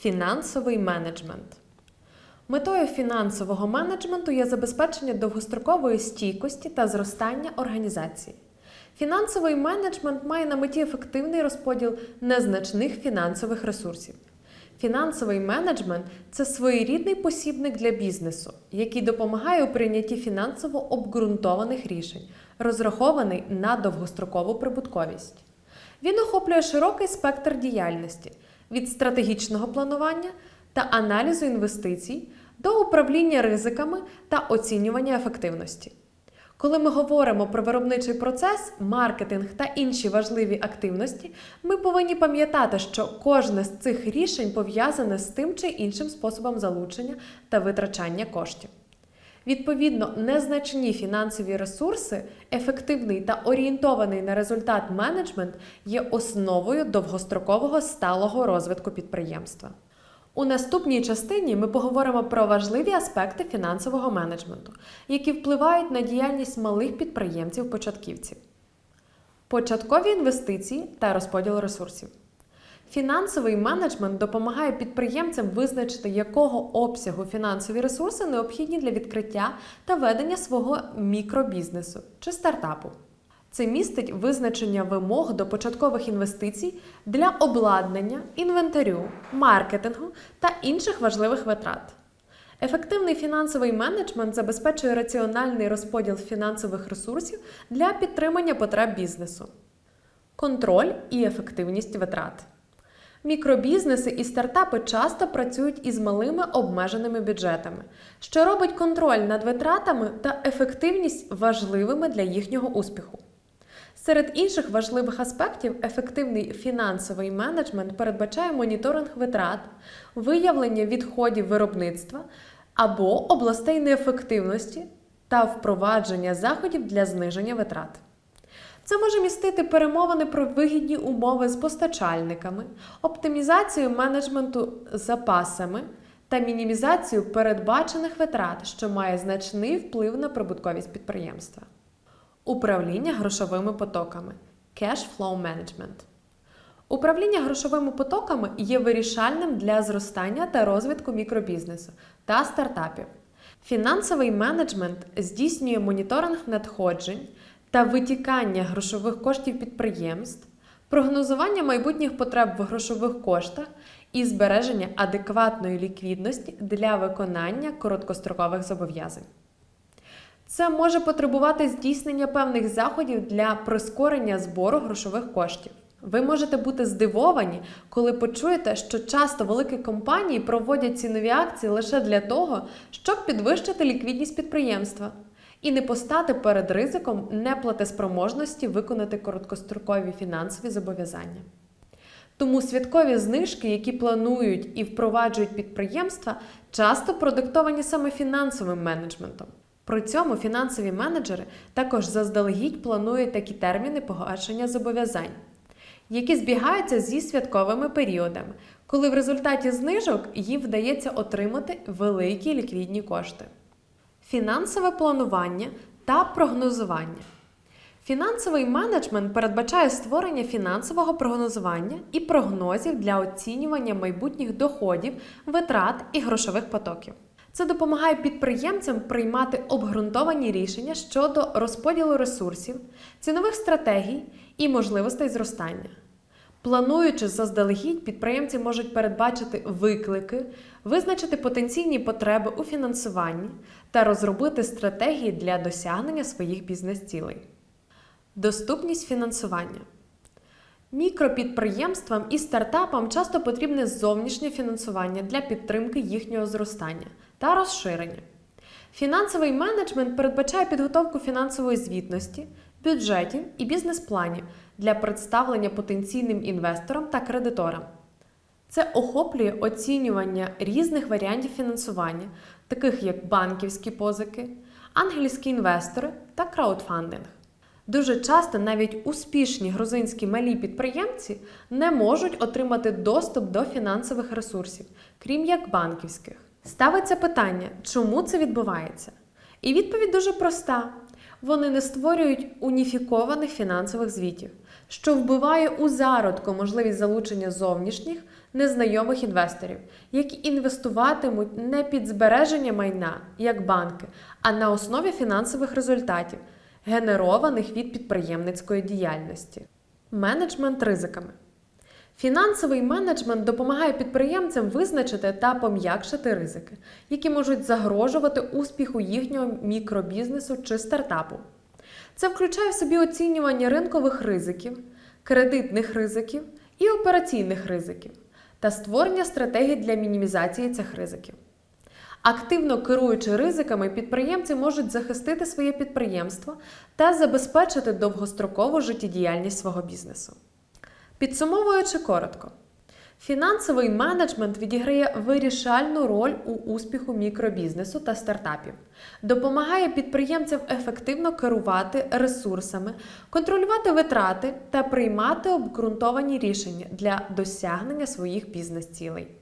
Фінансовий менеджмент. Метою фінансового менеджменту є забезпечення довгострокової стійкості та зростання організації. Фінансовий менеджмент має на меті ефективний розподіл незначних фінансових ресурсів. Фінансовий менеджмент це своєрідний посібник для бізнесу, який допомагає у прийнятті фінансово обґрунтованих рішень, розрахований на довгострокову прибутковість. Він охоплює широкий спектр діяльності від стратегічного планування та аналізу інвестицій до управління ризиками та оцінювання ефективності. Коли ми говоримо про виробничий процес, маркетинг та інші важливі активності, ми повинні пам'ятати, що кожне з цих рішень пов'язане з тим чи іншим способом залучення та витрачання коштів. Відповідно, незначні фінансові ресурси, ефективний та орієнтований на результат менеджмент є основою довгострокового сталого розвитку підприємства. У наступній частині ми поговоримо про важливі аспекти фінансового менеджменту, які впливають на діяльність малих підприємців-початківців. Початкові інвестиції та розподіл ресурсів. Фінансовий менеджмент допомагає підприємцям визначити, якого обсягу фінансові ресурси необхідні для відкриття та ведення свого мікробізнесу чи стартапу. Це містить визначення вимог до початкових інвестицій для обладнання, інвентарю, маркетингу та інших важливих витрат. Ефективний фінансовий менеджмент забезпечує раціональний розподіл фінансових ресурсів для підтримання потреб бізнесу, контроль і ефективність витрат. Мікробізнеси і стартапи часто працюють із малими обмеженими бюджетами, що робить контроль над витратами та ефективність важливими для їхнього успіху. Серед інших важливих аспектів ефективний фінансовий менеджмент передбачає моніторинг витрат, виявлення відходів виробництва або областей неефективності та впровадження заходів для зниження витрат. Це може містити перемовини про вигідні умови з постачальниками, оптимізацію менеджменту запасами та мінімізацію передбачених витрат, що має значний вплив на прибутковість підприємства. Управління грошовими потоками Cash Flow Management. Управління грошовими потоками є вирішальним для зростання та розвитку мікробізнесу та стартапів. Фінансовий менеджмент здійснює моніторинг надходжень та витікання грошових коштів підприємств, прогнозування майбутніх потреб в грошових коштах і збереження адекватної ліквідності для виконання короткострокових зобов'язань. Це може потребувати здійснення певних заходів для прискорення збору грошових коштів. Ви можете бути здивовані, коли почуєте, що часто великі компанії проводять цінові акції лише для того, щоб підвищити ліквідність підприємства і не постати перед ризиком неплатеспроможності виконати короткострокові фінансові зобов'язання. Тому святкові знижки, які планують і впроваджують підприємства, часто продиктовані саме фінансовим менеджментом. При цьому фінансові менеджери також заздалегідь планують такі терміни погашення зобов'язань, які збігаються зі святковими періодами, коли в результаті знижок їм вдається отримати великі ліквідні кошти. Фінансове планування та прогнозування. Фінансовий менеджмент передбачає створення фінансового прогнозування і прогнозів для оцінювання майбутніх доходів, витрат і грошових потоків. Це допомагає підприємцям приймати обґрунтовані рішення щодо розподілу ресурсів, цінових стратегій і можливостей зростання. Плануючи заздалегідь, підприємці можуть передбачити виклики, визначити потенційні потреби у фінансуванні та розробити стратегії для досягнення своїх бізнес-цілей. Доступність фінансування. Мікропідприємствам і стартапам часто потрібне зовнішнє фінансування для підтримки їхнього зростання та розширення. Фінансовий менеджмент передбачає підготовку фінансової звітності, бюджетів і бізнес-планів для представлення потенційним інвесторам та кредиторам. Це охоплює оцінювання різних варіантів фінансування, таких як банківські позики, ангельські інвестори та краудфандинг. Дуже часто навіть успішні грузинські малі підприємці не можуть отримати доступ до фінансових ресурсів, крім як банківських. Ставиться питання, чому це відбувається? І відповідь дуже проста: вони не створюють уніфікованих фінансових звітів, що вбиває у зародку можливість залучення зовнішніх незнайомих інвесторів, які інвестуватимуть не під збереження майна, як банки, а на основі фінансових результатів, генерованих від підприємницької діяльності. Менеджмент ризиками. Фінансовий менеджмент допомагає підприємцям визначити та пом'якшити ризики, які можуть загрожувати успіху їхнього мікробізнесу чи стартапу. Це включає в собі оцінювання ринкових ризиків, кредитних ризиків і операційних ризиків та створення стратегій для мінімізації цих ризиків. Активно керуючи ризиками, підприємці можуть захистити своє підприємство та забезпечити довгострокову життєдіяльність свого бізнесу. Підсумовуючи коротко, фінансовий менеджмент відіграє вирішальну роль у успіху мікробізнесу та стартапів, допомагає підприємцям ефективно керувати ресурсами, контролювати витрати та приймати обґрунтовані рішення для досягнення своїх бізнес-цілей.